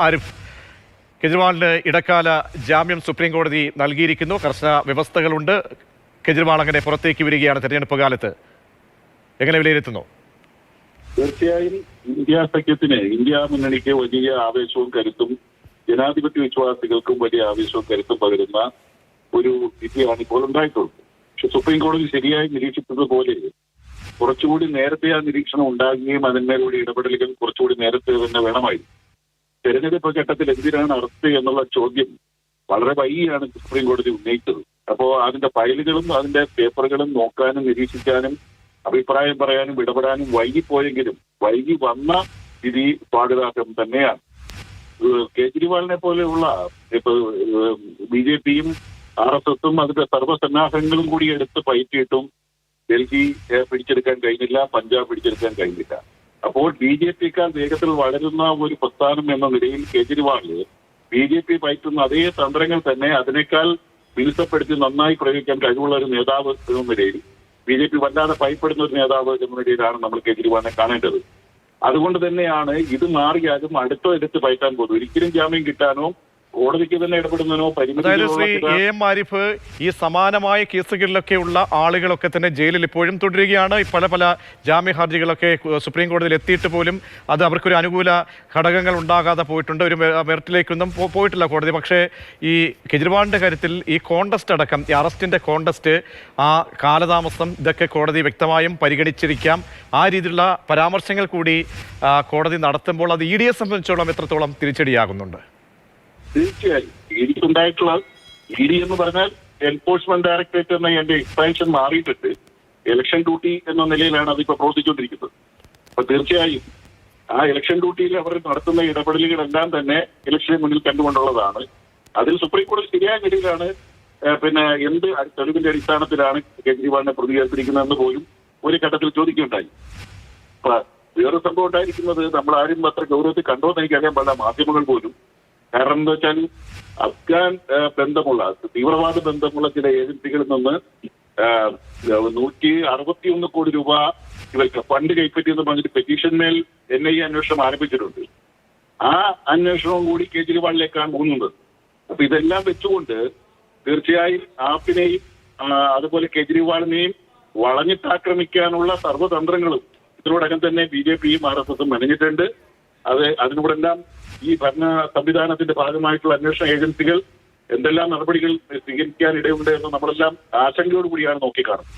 ആരിഫ്. കെജ്രിവാളിന് ഇടക്കാല ജാമ്യം സുപ്രീം കോടതി നൽകിയിരിക്കുന്നു. കർശന വ്യവസ്ഥകളുണ്ട്. കെജ്രിവാൾ അങ്ങനെ പുറത്തേക്ക് വരികയാണ് തെരഞ്ഞെടുപ്പ് കാലത്ത്. എങ്ങനെ വിലയിരുത്തുന്നു? തീർച്ചയായും ഇന്ത്യ സഖ്യത്തിന് ഇന്ത്യ മുന്നണിക്ക് വലിയ ആവേശവും കരുത്തും ജനാധിപത്യ വിശ്വാസികൾക്കും വലിയ ആവേശവും കരുത്തും പകരുന്ന ഒരു വിധിയാണ് ഇപ്പോൾ ഉണ്ടായിട്ടുള്ളത്. പക്ഷെ സുപ്രീം കോടതി ശരിയായി നിരീക്ഷിച്ചതുപോലെ കുറച്ചുകൂടി നേരത്തെ ആ നിരീക്ഷണം ഉണ്ടാകുകയും അതിന്മേലൂടെ ഇടപെടലുകൾ കുറച്ചുകൂടി നേരത്തെ തന്നെ വേണമായിരുന്നു. തെരഞ്ഞെടുപ്പ് ഘട്ടത്തിൽ എന്തിനാണ് അറസ്റ്റ് എന്നുള്ള ചോദ്യം വളരെ വൈകിയാണ് സുപ്രീം കോടതി ഉന്നയിച്ചത്. അപ്പോ അതിന്റെ ഫയലുകളും അതിന്റെ പേപ്പറുകളും നോക്കാനും നിരീക്ഷിക്കാനും അഭിപ്രായം പറയാനും ഇടപെടാനും വൈകിപ്പോയെങ്കിലും വൈകി വന്ന സ്ഥിതി സ്വാഗതാർഹം തന്നെയാണ്. കേജ്രിവാളിനെ പോലെയുള്ള ഇപ്പൊ ബി ജെ പിയും ആർ എസ് എസും അതിന്റെ സർവസന്നാഹങ്ങളും കൂടി എടുത്ത് പയറ്റിയിട്ടും ഡൽഹി പിടിച്ചെടുക്കാൻ കഴിഞ്ഞില്ല പഞ്ചാബ് പിടിച്ചെടുക്കാൻ കഴിഞ്ഞില്ല. അപ്പോൾ ബി ജെ പിക്കാൾ വേഗത്തിൽ വളരുന്ന ഒരു പ്രസ്ഥാനം എന്ന നിലയിൽ കേജ്രിവാൾ ബി ജെ പി പയറ്റുന്ന അതേ തന്ത്രങ്ങൾ തന്നെ അതിനേക്കാൾ മിനുസപ്പെടുത്തി നന്നായി പ്രയോഗിക്കാൻ കഴിവുള്ള ഒരു നേതാവ് എന്ന നിലയിൽ ബി ജെ പി വല്ലാതെ ഭയപ്പെടുന്ന ഒരു നേതാവ് എന്ന നിലയിലാണ് നമ്മൾ കേജ്രിവാളിനെ കാണേണ്ടത്. അതുകൊണ്ട് തന്നെയാണ് ഇത് മാറിയാലും അടുത്ത എടുത്ത് പയറ്റാൻ പോകുന്നത്. ഒരിക്കലും ജാമ്യം കിട്ടാനോ കോടതിക്ക് തന്നെ ഇടപെടുന്നതിനോ അതായത് ശ്രീ എ എം ആരിഫ് ഈ സമാനമായ കേസുകളിലൊക്കെ ഉള്ള ആളുകളൊക്കെ തന്നെ ജയിലിൽ ഇപ്പോഴും തുടരുകയാണ്. പല പല ജാമ്യ ഹർജികളൊക്കെ സുപ്രീം കോടതിയിൽ എത്തിയിട്ട് പോലും അത് അവർക്കൊരു അനുകൂല ഘടകങ്ങൾ ഉണ്ടാകാതെ പോയിട്ടുണ്ട്. ഒരു മെറിറ്റിലേക്കൊന്നും പോയിട്ടില്ല കോടതി. പക്ഷേ ഈ കെജ്രിവാളിന്റെ കാര്യത്തിൽ ഈ കോണ്ടസ്റ്റ് അടക്കം ഈ അറസ്റ്റിന്റെ കോണ്ടസ്റ്റ് ആ കാലതാമസം ഇതൊക്കെ കോടതി വ്യക്തമായും പരിഗണിച്ചിരിക്കാം. ആ രീതിയിലുള്ള പരാമർശങ്ങൾ കൂടി കോടതി നടത്തുമ്പോൾ അത് ഇ ഡിയെ സംബന്ധിച്ചോളം എത്രത്തോളം തിരിച്ചടിയാകുന്നുണ്ട്? തീർച്ചയായും. എനിക്കുണ്ടായിട്ടുള്ള ഇ ഡി എന്ന് പറഞ്ഞാൽ എൻഫോഴ്സ്മെന്റ് ഡയറക്ടറേറ്റ് എന്ന എന്റെ എക്സ്പാൻഷൻ മാറിയിട്ടുണ്ട്. ഇലക്ഷൻ ഡ്യൂട്ടി എന്ന നിലയിലാണ് അതിപ്പോ പ്രവർത്തിച്ചുകൊണ്ടിരിക്കുന്നത്. അപ്പൊ തീർച്ചയായും ആ ഇലക്ഷൻ ഡ്യൂട്ടിയിൽ അവർ നടത്തുന്ന ഇടപെടലുകളെല്ലാം തന്നെ ഇലക്ഷനെ മുന്നിൽ കണ്ടുകൊണ്ടുള്ളതാണ്. അതിൽ സുപ്രീം കോടതി ശരിയായ നിലയിലാണ് പിന്നെ എന്ത് തെളിവിന്റെ അടിസ്ഥാനത്തിലാണ് കേജ്രിവാളിനെ പ്രതികരിച്ചിരിക്കുന്നതെന്ന് പോലും ഒരു ഘട്ടത്തിൽ ചോദിക്കുകയുണ്ടായി. അപ്പൊ വേറെ സംഭവം ഉണ്ടായിരിക്കുന്നത് നമ്മൾ ആരും അത്ര ഗൗരവത്തിൽ കണ്ടോന്ന് എനിക്കറിയാൻ പാടില്ല. മാധ്യമങ്ങൾ പോലും കാരണം എന്താ വെച്ചാൽ അഫ്ഗാൻ ബന്ധമുള്ള തീവ്രവാദ ബന്ധമുള്ള ചില ഏജൻസികളിൽ നിന്ന് നൂറ്റി അറുപത്തിയൊന്ന് കോടി രൂപ ഇവർക്ക് ഫണ്ട് കൈപ്പറ്റിയെന്ന് പറഞ്ഞിട്ട് പെറ്റീഷന്മേൽ എൻ ഐ എ അന്വേഷണം ആരംഭിച്ചിട്ടുണ്ട്. ആ അന്വേഷണവും കൂടി കേജ്രിവാളിലേക്കാണ് പോകുന്നത്. അപ്പൊ ഇതെല്ലാം വെച്ചുകൊണ്ട് തീർച്ചയായും ആപ്പിനെയും അതുപോലെ കേജ്രിവാളിനെയും വളഞ്ഞിട്ടാക്രമിക്കാനുള്ള സർവതന്ത്രങ്ങളും ഇതിനോടകം തന്നെ ബി ജെ പിയും ആർ എസ് എസും മെനഞ്ഞിട്ടുണ്ട്. അത് അതിനോടെല്ലാം ഈ ഭരണ സംവിധാനത്തിന്റെ ഭാഗമായിട്ടുള്ള അന്വേഷണ ഏജൻസികൾ എന്തെല്ലാം നടപടികൾ സ്വീകരിക്കാൻ ഇടയുണ്ട് എന്ന് നമ്മളെല്ലാം ആശങ്കയോടുകൂടിയാണ് നോക്കിക്കാണുന്നത്.